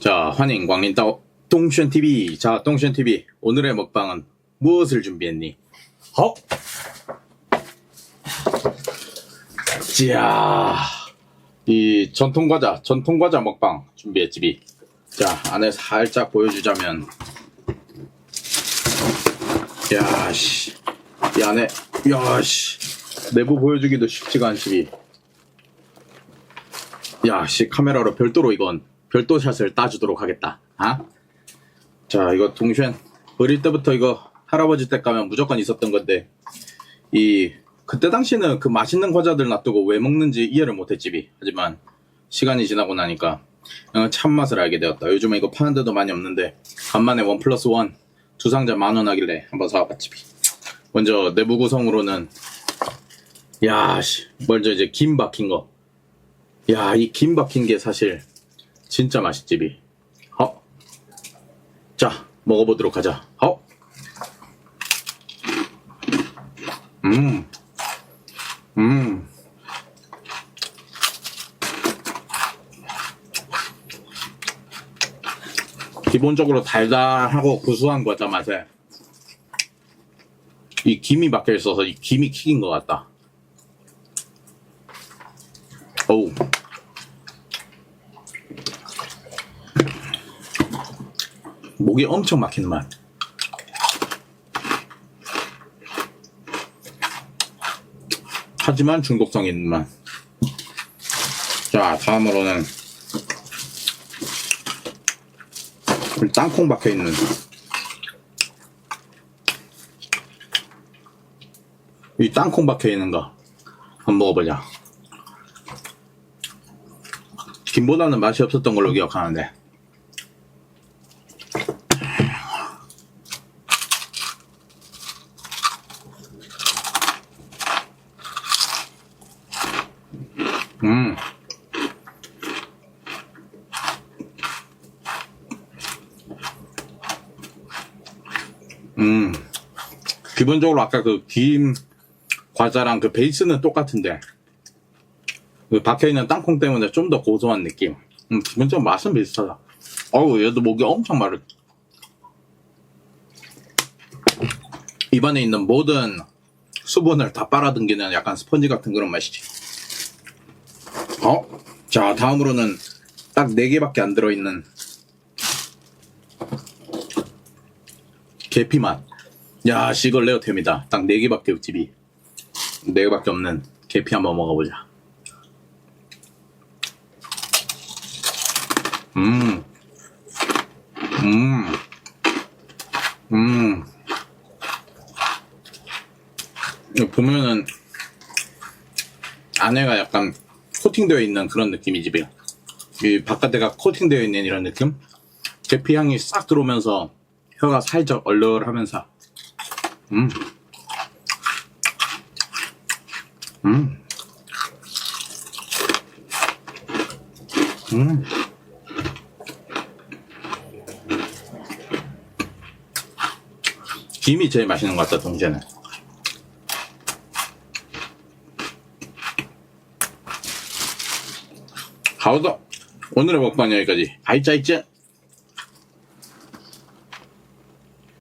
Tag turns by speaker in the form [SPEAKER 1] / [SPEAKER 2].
[SPEAKER 1] 자, 환영 광린 따오 동션 TV. 자, 동션 TV. 오늘의 먹방은 무엇을 준비했니? 어? 자, 이 전통 과자, 전통 과자 먹방 준비했지비. 자, 안에 살짝 보여주자면, 야 씨, 이 안에, 야 씨, 내부 보여주기도 쉽지가 않지비. 야, 씨, 카메라로 별도로 이건 별도 샷을 따주도록 하겠다. 아? 자, 이거 동쉔 어릴 때부터 이거 할아버지 댁 가면 무조건 있었던 건데 이 그때 당시는 그 맛있는 과자들 놔두고 왜 먹는지 이해를 못했지비. 하지만 시간이 지나고 나니까 어, 참맛을 알게 되었다. 요즘에 이거 파는 데도 많이 없는데 간만에 원 플러스 원 두 상자 만 원 하길래 한번 사와봤지비. 먼저 내부 구성으로는 야, 씨, 먼저 이제 김 박힌 거. 야, 이 김 박힌 게 사실 진짜 맛있지비. 어? 자, 먹어보도록 하자. 어? 음. 음. 기본적으로 달달하고 구수한 과자 맛에 이 김이 박혀 있어서 이 김이 킥인 것 같다. 어우. 목이 엄청 막히는 맛. 하지만 중독성 있는 맛. 자, 다음으로는 이 땅콩 박혀 있는 이 땅콩 박혀 있는 거 한번 먹어보자. 김보다는 맛이 없었던 걸로 기억하는데. 음. 음. 기본적으로 아까 그 김 과자랑 그 베이스는 똑같은데 그 박혀있는 땅콩 때문에 좀 더 고소한 느낌. 음, 기본적으로 맛은 비슷하다. 어우, 얘도 목이 엄청 마르. 입안에 있는 모든 수분을 다 빨아당기는 약간 스펀지 같은 그런 맛이지. 어? 자, 다음으로는 딱 4개밖에 안 들어있는 계피 맛. 야, 시걸 레어템이다. 딱 4개밖에 없집이. 4개밖에 없는 계피 한번 먹어보자. 음. 음. 음. 보면은 안에가 약간 코팅되어 있는 그런 느낌이지 비. 이 바깥에가 코팅되어 있는 이런 느낌? 계피 향이 싹 들어오면서 혀가 살짝 얼얼하면서 음. 음. 음. 김이 제일 맛있는 것 같다, 동재는. 하우더 오늘의 먹방 여기까지. 아이짜 있지?